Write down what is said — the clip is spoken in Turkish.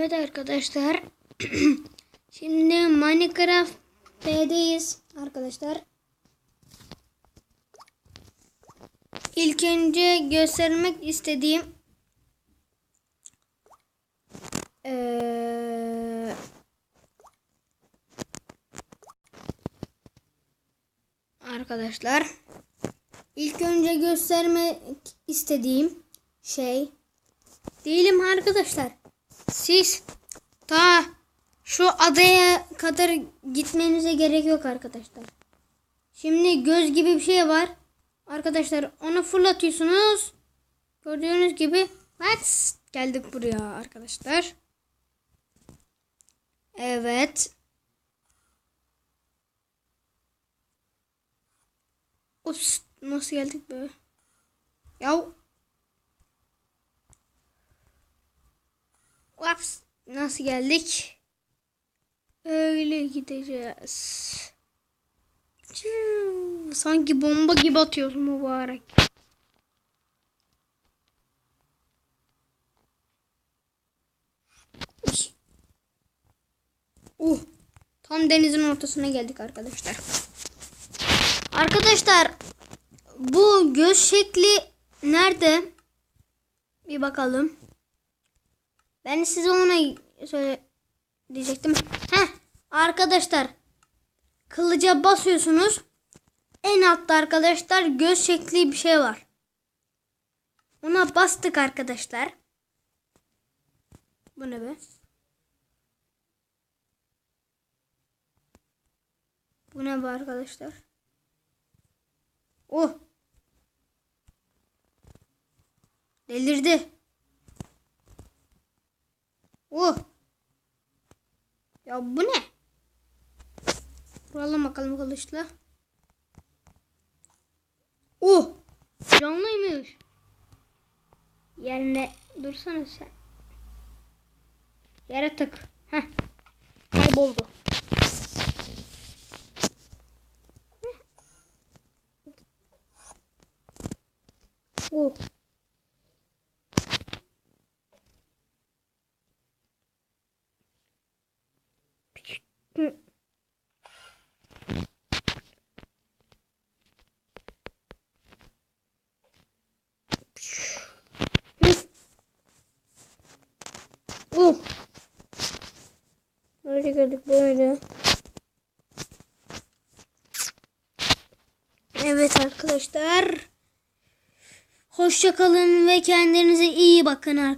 Evet arkadaşlar. Şimdi Minecraft P'deyiz arkadaşlar. İlk önce göstermek istediğim eee, arkadaşlar ilk önce göstermek istediğim şey değilim arkadaşlar. Siz ta şu adaya kadar gitmenize gerek yok arkadaşlar. Şimdi göz gibi bir şey var. Arkadaşlar onu fırlatıyorsunuz. Gördüğünüz gibi bak geldik buraya arkadaşlar. Evet. Ups, nasıl geldik böyle? Yav. Ups, nasıl geldik? Öyle gideceğiz. Sanki bomba gibi atıyorsun mübarek. Uh, tam denizin ortasına geldik arkadaşlar. Arkadaşlar bu göz şekli nerede? Bir bakalım. Ben size ona söyle diyecektim. Heh, arkadaşlar kılıca basıyorsunuz. En altta arkadaşlar göz şekli bir şey var. Ona bastık arkadaşlar. Bu ne be? Bu ne be arkadaşlar? Oh. Delirdi. Oh. Ya bu ne? Vuralım bakalım kılıçla. Oh! Canlıymış. Yerine dursana sen. Yere tık. Heh. Kayboldu. Oh. Böyle geldik böyle. Evet arkadaşlar. Hoşça kalın ve kendinize iyi bakın arkadaşlar.